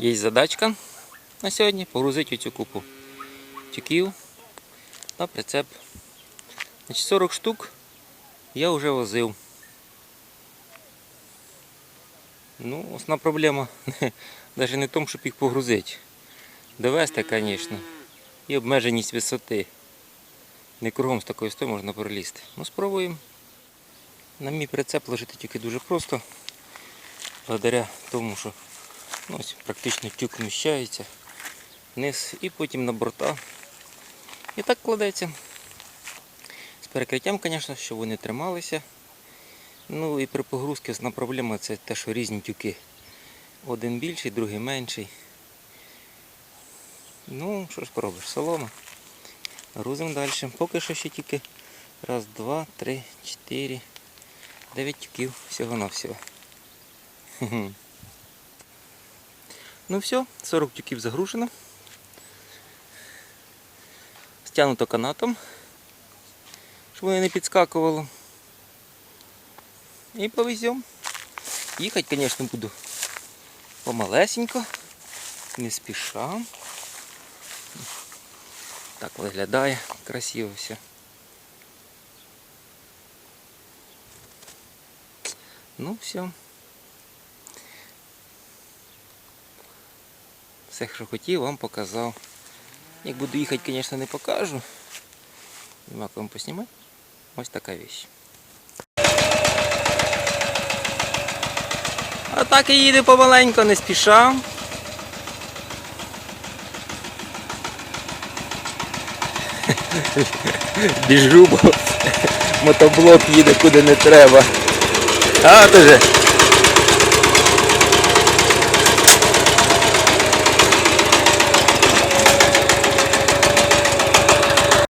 Є задачка на сьогодні погрузити оцю купу тюків на прицеп. Значить, 40 штук я вже возив. Ну, основна проблема навіть не в тому, щоб їх погрузити. Довести, звісно. І обмеженість висоти. Не кругом з такої висоти можна пролізти. Ну, спробуємо. На мій прицеп ложити тільки дуже просто. Благодаря тому, що ось, практично тюк вміщається вниз і потім на борта. І так кладеться. З перекриттям, звісно, щоб вони трималися. Ну і при погрузці основна проблема це те, що різні тюки. Один більший, другий менший. Ну, що ж поробиш, солома. Грузимо далі. Поки що ще тільки раз, два, три, чотири, дев'ять тюків всього-навсього. Ну все, 40 тюків загружено. Стягнуто канатом, щоб вони не підскакувало. І повеземо. Їхати, звісно, буду помалесенько, не спіша. Так виглядає красиво все. Ну, все. Все, що хотів, вам показав. Як буду їхати, звісно, не покажу. Нема кому поснімати. Ось така вещь. А так і їде помаленько, не спіша. Біжу, бо мотоблок їде куди не треба. А, то же